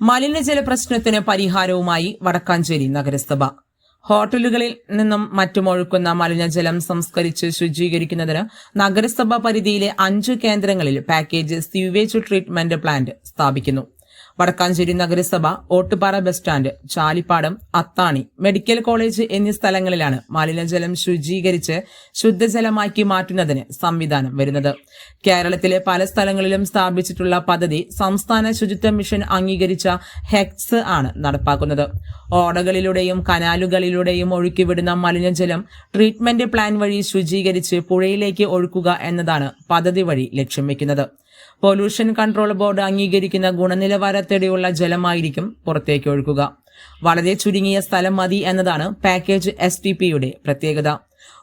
മലിനജല പ്രശ്നത്തിന് പരിഹാരവുമായി വടക്കാഞ്ചേരി നഗരസഭ. ഹോട്ടലുകളിൽ നിന്നും മറ്റും ഒഴുക്കുന്ന മലിനജലം സംസ്കരിച്ച് ശുചീകരിക്കുന്നതിന് നഗരസഭ പരിധിയിലെ അഞ്ച് കേന്ദ്രങ്ങളിൽ പാക്കേജ് സ്യൂവേജ് ട്രീറ്റ്മെന്റ് പ്ലാന്റ് സ്ഥാപിക്കുന്നു. വടക്കാഞ്ചേരി നഗരസഭ Ottupara bus stand Chalippadam Athani medical college എന്നീ സ്ഥലങ്ങളിലാണ് മലിനജലം ശുചീകരിച്ച് ശുദ്ധജലമാക്കി മാറ്റുന്നതിന് സംവിധാനം വരുന്നത്. കേരളത്തിലെ പല സ്ഥലങ്ങളിലും സ്ഥാപിച്ചിട്ടുള്ള പദ്ധതി സംസ്ഥാന ശുചിത്വ മിഷൻ അംഗീകരിച്ച ഹെക്സ് ആണ് നടപ്പാക്കുന്നത്. ഓടകളിലൂടെയും കനാലുകളിലൂടെയും ഒഴുക്കിവിടുന്ന മലിനജലം ട്രീറ്റ്മെന്റ് പ്ലാൻ വഴി ശുചീകരിച്ച് പുഴയിലേക്ക് ഒഴുക്കുക എന്നതാണ് പദ്ധതി വഴി ലക്ഷ്യം വെക്കുന്നത്. പൊല്യൂഷൻ കൺട്രോൾ ബോർഡ് അംഗീകരിക്കുന്ന ഗുണനിലവാരത്തോടെയുള്ള ജലമായിരിക്കും പുറത്തേക്ക് ഒഴുക്കുക വളരെ ചുരുങ്ങിയ സ്ഥലം മതി എന്നതാണ് പാക്കേജ് എസ് ടി പിയുടെ പ്രത്യേകത.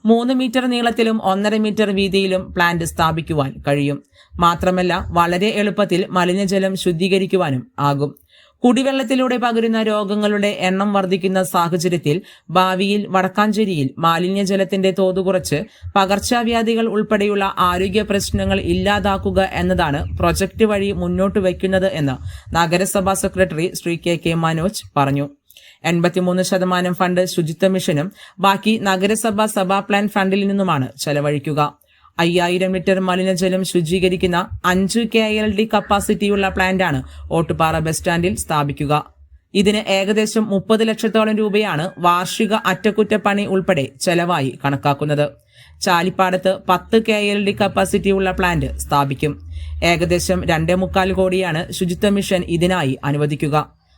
മൂന്ന് മീറ്റർ നീളത്തിലും ഒന്നര മീറ്റർ വീതിയിലും പ്ലാന്റ് സ്ഥാപിക്കുവാൻ കഴിയും. മാത്രമല്ല വളരെ എളുപ്പത്തിൽ മലിനജലം ശുദ്ധീകരിക്കുവാനും ആകും. കുടിവെള്ളത്തിലൂടെ പകരുന്ന രോഗങ്ങളുടെ എണ്ണം വർദ്ധിക്കുന്ന സാഹചര്യത്തിൽ ഭാവിയിൽ വടക്കാഞ്ചേരിയിൽ മാലിന്യജലത്തിന്റെ തോത് കുറച്ച് പകർച്ചവ്യാധികൾ ഉൾപ്പെടെയുള്ള ആരോഗ്യ പ്രശ്നങ്ങൾ ഇല്ലാതാക്കുക എന്നതാണ് പ്രൊജക്ട് വഴി മുന്നോട്ട് വയ്ക്കുന്നത് എന്ന് നഗരസഭാ secretary Shri K K Manoj പറഞ്ഞു. എൺപത്തിമൂന്ന് ശതമാനം ഫണ്ട് ശുചിത്വ മിഷനും ബാക്കി നഗരസഭാ സഭാ പ്ലാൻ ഫണ്ടിൽ നിന്നുമാണ് ചെലവഴിക്കുക. അയ്യായിരം ലിറ്റർ മലിനജലം ശുചീകരിക്കുന്ന അഞ്ച് കെ എൽ ഡി കപ്പാസിറ്റിയുള്ള പ്ലാന്റാണ് ഓട്ടുപാറ ബസ് സ്റ്റാൻഡിൽ സ്ഥാപിക്കുക. ഇതിന് ഏകദേശം മുപ്പത് ലക്ഷത്തോളം രൂപയാണ് വാർഷിക അറ്റകുറ്റപ്പണി ഉൾപ്പെടെ ചെലവായി കണക്കാക്കുന്നത്. ചാലിപ്പാടത്ത് പത്ത് കെ എൽ ഡി കപ്പാസിറ്റിയുള്ള പ്ലാന്റ് സ്ഥാപിക്കും. ഏകദേശം രണ്ടേ മുക്കാൽ കോടിയാണ് ശുചിത്വ മിഷൻ ഇതിനായി അനുവദിക്കുക.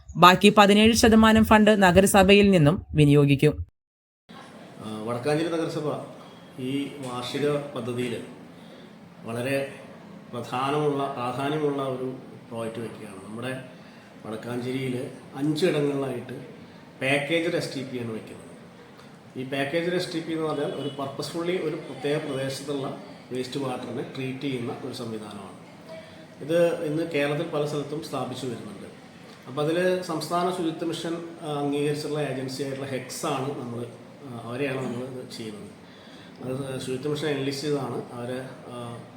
ബാക്കി പതിനേഴ് ശതമാനം ഫണ്ട് നഗരസഭയിൽ നിന്നും വിനിയോഗിക്കും. വടക്കാഞ്ചേരി നഗരസഭ ഈ വാർഷിക പദ്ധതിയിൽ വളരെ പ്രധാനമുള്ള പ്രാധാന്യമുള്ള ഒരു പ്രോജക്റ്റ് വയ്ക്കുകയാണ്. നമ്മുടെ വടക്കാഞ്ചേരിയിൽ അഞ്ചിടങ്ങളിലായിട്ട് പാക്കേജ് എസ് ടി പി ആണ് വയ്ക്കുന്നത്. ഈ പാക്കേജ് എസ് ടി പി എന്ന് പറഞ്ഞാൽ ഒരു പർപ്പസ്ഫുള്ളി ഒരു പ്രത്യേക പ്രദേശത്തുള്ള വേസ്റ്റ് വാട്ടറിനെ ട്രീറ്റ് ചെയ്യുന്ന ഒരു സംവിധാനമാണ്. ഇത് ഇന്ന് കേരളത്തിൽ പല സ്ഥലത്തും സ്ഥാപിച്ചു വരുന്നുണ്ട്. അപ്പോൾ അതിൽ സംസ്ഥാന ശുചിത്വ മിഷൻ അംഗീകരിച്ചിട്ടുള്ള ഏജൻസി ആയിട്ടുള്ള ഹെക്സാണ് നമ്മൾ അവരെയാണ് നമ്മൾ ചെയ്യുന്നത്. അത് ശുചിത്വ മിഷൻ എൻലിസ് ചെയ്തതാണ്. അവരെ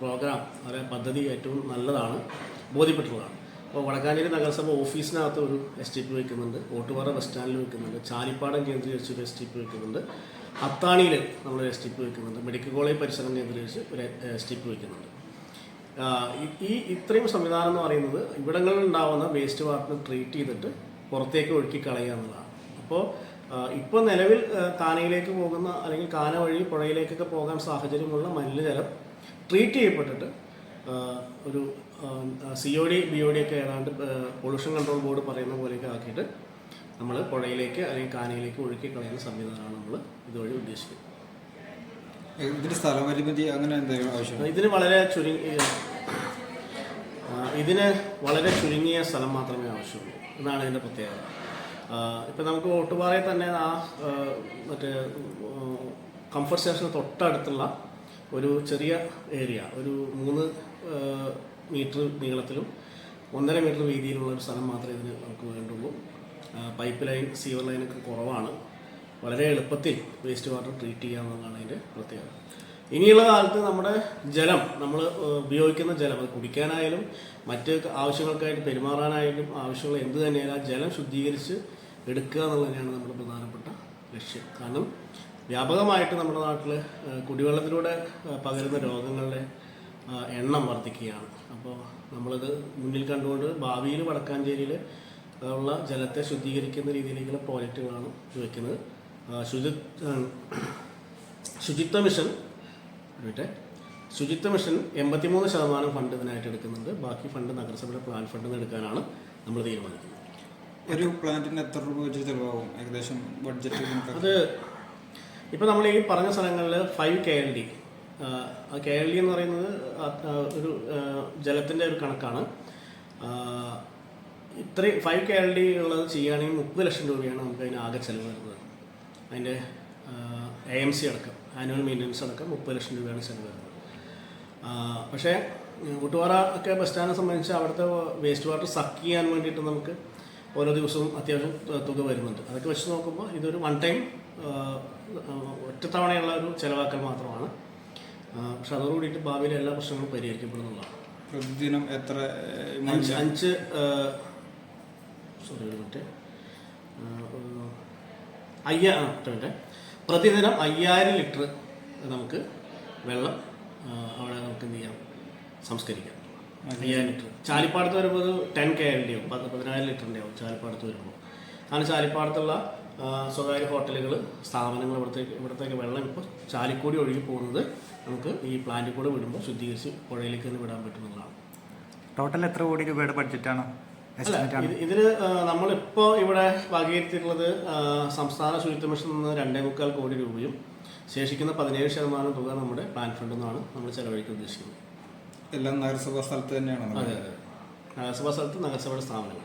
പ്രോഗ്രാം അവരെ പദ്ധതി ഏറ്റവും നല്ലതാണ് ബോധ്യപ്പെട്ടുള്ളതാണ് അപ്പോൾ വടക്കാഞ്ചേരി നഗരസഭ ഓഫീസിനകത്ത് ഒരു എസ് ടി പി വയ്ക്കുന്നുണ്ട് ഓട്ടുപാറ ബസ് സ്റ്റാൻഡിൽ വയ്ക്കുന്നുണ്ട് ചാലിപ്പാടം കേന്ദ്രീകരിച്ച് ഒരു എസ് ടി പി വയ്ക്കുന്നുണ്ട് അത്താണിയിൽ നമ്മൾ എസ് ടി പി വയ്ക്കുന്നുണ്ട് മെഡിക്കൽ കോളേജ് പരിസരം കേന്ദ്രീകരിച്ച് ഒരു എസ് ടി പി വയ്ക്കുന്നുണ്ട് ഈ- ഇത്രയും സംവിധാനം എന്ന് പറയുന്നത് ഇവിടങ്ങളിൽ ഉണ്ടാവുന്ന വേസ്റ്റ് വാട്ടർ ട്രീറ്റ് ചെയ്തിട്ട് പുറത്തേക്ക് ഒഴുക്കി കളയുക എന്നുള്ളതാണ്. അപ്പോൾ ഇപ്പോൾ നിലവിൽ താനയിലേക്ക് കാനയിലേക്ക് പോകുന്ന അല്ലെങ്കിൽ കാന വഴി പുഴയിലേക്കൊക്കെ പോകാൻ സാഹചര്യമുള്ള മലിനജലം ട്രീറ്റ് ചെയ്യപ്പെട്ടിട്ട് ഒരു C O D B O D ഒക്കെ ഏതാണ്ട് പൊള്യൂഷൻ കൺട്രോൾ ബോർഡ് പറയുന്ന പോലെയൊക്കെ ആക്കിയിട്ട് നമ്മൾ പുഴയിലേക്ക് അല്ലെങ്കിൽ കാനയിലേക്ക് ഒഴുക്കി കളയുന്ന സംവിധാനമാണ് നമ്മൾ ഇതുവഴി ഉദ്ദേശിക്കുന്നത്. സ്ഥലപരിമിതി അങ്ങനെ എന്തെങ്കിലും ഇതിന് വളരെ ചുരുങ്ങിയ ഇതിന് വളരെ ചുരുങ്ങിയ സ്ഥലം മാത്രമേ ആവശ്യമുള്ളൂ. എന്നാണ് ഇതിന്റെ പ്രത്യേകത. ഇപ്പം നമുക്ക് ഓട്ടുപാറയിൽ തന്നെ ആ മറ്റേ കംഫർട്ട് സ്റ്റേഷന് തൊട്ടടുത്തുള്ള ഒരു ചെറിയ ഏരിയ ഒരു മൂന്ന് മീറ്റർ നീളത്തിലും ഒന്നര മീറ്റർ വീതിയിലുള്ള ഒരു സ്ഥലം മാത്രമേ ഇതിന് നമുക്ക് വേണ്ടുള്ളൂ. പൈപ്പ് ലൈൻ സീവർ ലൈനൊക്കെ കുറവാണ്. വളരെ എളുപ്പത്തിൽ വേസ്റ്റ് വാട്ടർ ട്രീറ്റ് ചെയ്യാവുന്നതാണ് അതിന്റെ പ്രത്യേകത. ഇനിയുള്ള കാലത്ത് നമ്മുടെ ജലം നമ്മൾ ഉപയോഗിക്കുന്ന ജലം അത് കുടിക്കാനായാലും മറ്റ് ആവശ്യങ്ങൾക്കായിട്ട് പെരുമാറാനായാലും ആവശ്യമുള്ള എന്ത് തന്നെയായാലും ജലം ശുദ്ധീകരിച്ച് എടുക്കുക എന്നുള്ളതാണ് നമ്മുടെ പ്രധാനപ്പെട്ട ലക്ഷ്യം. കാരണം വ്യാപകമായിട്ട് നമ്മുടെ നാട്ടിൽ കുടിവെള്ളത്തിലൂടെ പകരുന്ന രോഗങ്ങളുടെ എണ്ണം വർദ്ധിക്കുകയാണ്. അപ്പോൾ നമ്മളിത് മുന്നിൽ കണ്ടുകൊണ്ട് ഭാവിയിൽ വടക്കാഞ്ചേരിയിൽ ഉള്ള ജലത്തെ ശുദ്ധീകരിക്കുന്ന രീതിയിലേക്കുള്ള പ്രോജക്റ്റുകളാണ് വയ്ക്കുന്നത് ശുചി ശുചിത്വ മിഷൻ വിട്ടെ. ശുചിത്വ മിഷൻ എൺപത്തിമൂന്ന് ശതമാനം ഫണ്ട് ഇതിനായിട്ട് എടുക്കുന്നുണ്ട്. ബാക്കി ഫണ്ട് നഗരസഭയുടെ പ്ലാൻ ഫണ്ടിൽ നിന്ന് എടുക്കാനാണ് നമ്മൾ തീരുമാനിക്കുന്നത്. ഒരു പ്ലാന്റിന് എത്ര രൂപ വെച്ച് ചിലവാകും? ഏകദേശം ബഡ്ജറ്റ് അത് ഇപ്പോൾ നമ്മൾ ഈ പറഞ്ഞ സ്ഥലങ്ങളിൽ five K L D K L D എന്ന് പറയുന്നത് ഒരു ജലത്തിന്റെ ഒരു കണക്കാണ്. ഇത്രയും ഫൈവ് കെ എൽ ഡി ഉള്ളത് ചെയ്യുകയാണെങ്കിൽ മുപ്പത് ലക്ഷം രൂപയാണ് നമുക്ക് അതിന് ആകെ ചിലവ് വരുന്നത്. അതിന്റെ എ എം സി അടക്കം ആനുവൽ മെയിന്റനൻസ് അടക്കം മുപ്പത് ലക്ഷം രൂപയാണ് ചെലവ് വരുന്നത്. പക്ഷേ കൂട്ടുപാറ ഒക്കെ ബസ് സ്റ്റാൻഡിനെ സംബന്ധിച്ച് അവിടുത്തെ വേസ്റ്റ് വാട്ടർ സക്ക് ചെയ്യാൻ വേണ്ടിയിട്ട് നമുക്ക് ഓരോ ദിവസവും അത്യാവശ്യം തുക വരുന്നുണ്ട്. അതൊക്കെ വെച്ച് നോക്കുമ്പോൾ ഇതൊരു വൺ ടൈം ഒറ്റത്തവണയുള്ള ഒരു ചിലവാക്കൽ മാത്രമാണ്. പക്ഷെ അതോടുകൂടിയിട്ട് ഭാവിയിലെ എല്ലാ പ്രശ്നങ്ങളും പരിഹരിക്കപ്പെടുന്നുള്ളതാണ്. പ്രതിദിനം എത്ര അഞ്ച് അഞ്ച് സോറി ഒരു മിനിറ്റ് ഒരു ആ, പ്രതിദിനം അയ്യായിരം ലിറ്റർ നമുക്ക് വെള്ളം അവിടെ നമുക്ക് എന്ത് ചെയ്യാം? സംസ്കരിക്കാം. അയ്യായിരം ലിറ്റർ. ചാലിപ്പാടത്ത് വരുമ്പോൾ ടെൻ കെ ഡി ആവും. പത്ത് പതിനായിരം ലിറ്ററിന്റെ ആവും ചാലിപ്പാടത്ത് വരുമ്പോൾ. അങ്ങനെ ചാലിപ്പാടത്തുള്ള സ്വകാര്യ ഹോട്ടലുകൾ സ്ഥാപനങ്ങൾ ഇവിടത്തേക്ക് ഇവിടത്തേക്ക് വെള്ളം ഇപ്പോൾ ചാലിക്കൂടി ഒഴുകി പോകുന്നത് നമുക്ക് ഈ പ്ലാന്റിൽ കൂടെ വിടുമ്പോൾ ശുദ്ധീകരിച്ച് പുഴയിലേക്ക് തന്നെ വിടാൻ പറ്റുന്നതാണ്. ടോട്ടൽ എത്ര കോടി രൂപയുടെ ബഡ്ജറ്റാണ് ഇതിന് ആ, നമ്മളിപ്പോൾ ഇവിടെ വകയിരുത്തിയിട്ടുള്ളത് സംസ്ഥാന ശുചിത്വ മിഷൻ നിന്ന് രണ്ടേ മുക്കാൽ കോടി രൂപയും ശേഷിക്കുന്ന പതിനേഴ് ശതമാനം തുക നമ്മുടെ പ്ലാൻ ഫണ്ടിൽ നിന്നാണ് നമ്മൾ ചെലവഴിക്കാൻ ഉദ്ദേശിക്കുന്നത്. എല്ലാം നഗരസഭാ സ്ഥലത്ത് തന്നെയാണ്? അതെ അതെ. നഗരസഭാ സ്ഥലത്ത് നഗരസഭയുടെ സ്ഥാപനങ്ങൾ